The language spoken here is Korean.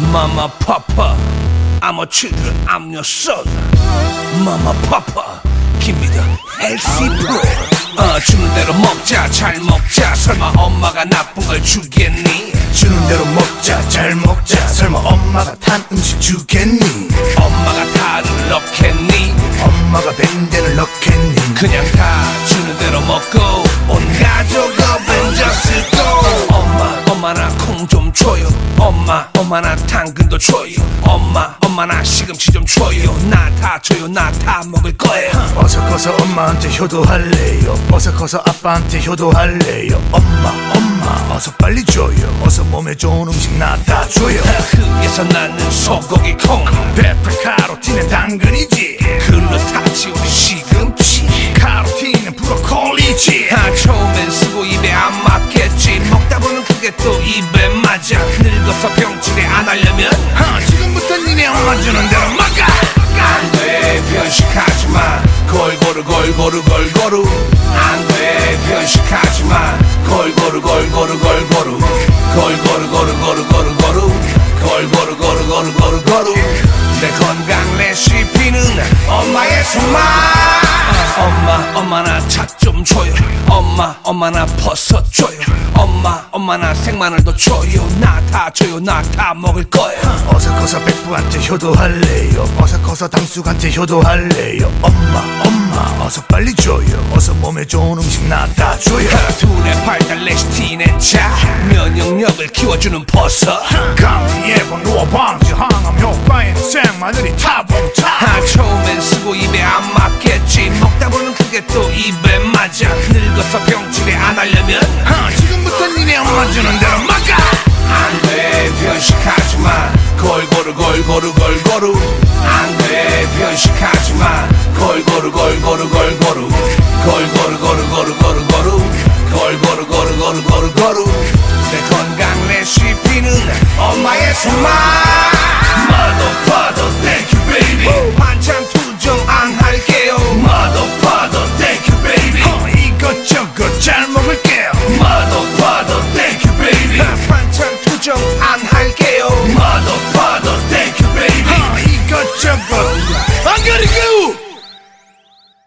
Mama, Papa, I'm a children, I'm your son. Mama, Papa, give me the LC Pro. 어, 주는 대로 먹자, 잘 먹자. 설마 엄마가 나쁜 걸 주겠니? 주는 대로 먹자 잘 먹자 설마 엄마가 탄 음식 주겠니 엄마가 다를 넣겠니? 엄마가 밴드를 넣겠니 그냥 다 주는 대로 먹고 온 가족 줘요. 엄마 엄마 나 당근도 줘요. 엄마 엄마 나 시금치 좀 줘요. 나 다 줘요. 나 다 먹을 거예요. 어서 커서 엄마한테 효도할래요. 어서 커서 아빠한테 효도할래요. 엄마 엄마 어서 빨리 줘요. 어서 몸에 좋은 음식 나 다 줘요. 흙에서 나는 소고기 콩. 페퍼 카로틴은 당근이지. 글루타치 우리 시금치. 카로틴은 브로콜리지. 아 처음엔 쓰고 입에 안 맞겠지. 먹다 보면 그게 또 입에 맞아 늙어서 병치레 안 하려면 아, 지금부터 니네 엄마 주는 대로 먹어 안돼 변식하지마. 골고루 골고루 골고루 안돼 변식하지마. 골고루 골고루 골고루 골고루 고루 고루 고루 고루 골고루 고루 고루 고루 고루 내 건강 레시피는 엄마의 손맛 엄마 엄마 나잣좀 줘요 엄마 엄마 나 버섯 줘요. 엄마 엄마 나 생마늘 도 줘요. 나 다 줘요. 나 다 먹을 거예요. 어서 커서 백부한테 효도할래요. 어서 커서 당숙한테 효도할래요. 엄마 엄마 어서 빨리 줘요. 어서 몸에 좋은 음식 나 다 줘요. 둘의 발달 레시틴의 자. 면역력을 키워주는 버섯. 감기 예방 노화 방지 항암 효과에는 생마늘이 타봉타. 아, 처음엔 쓰고 입에 안 맞겠지. 먹다 보면 그게 또 입에 맞아. 늙어서 병치레 안 하려면 아, 지금부터 니네 엄마 주는 대로 먹어 안돼 변식하지마. 골고루 골고루 골고루. 안돼 변식하지마. 골고루 골고루 골고루. 골고루 고루 고루 고루. 고루 골고루 고루 고루 고루 고루. 내 건강 레시피는 엄마의 손맛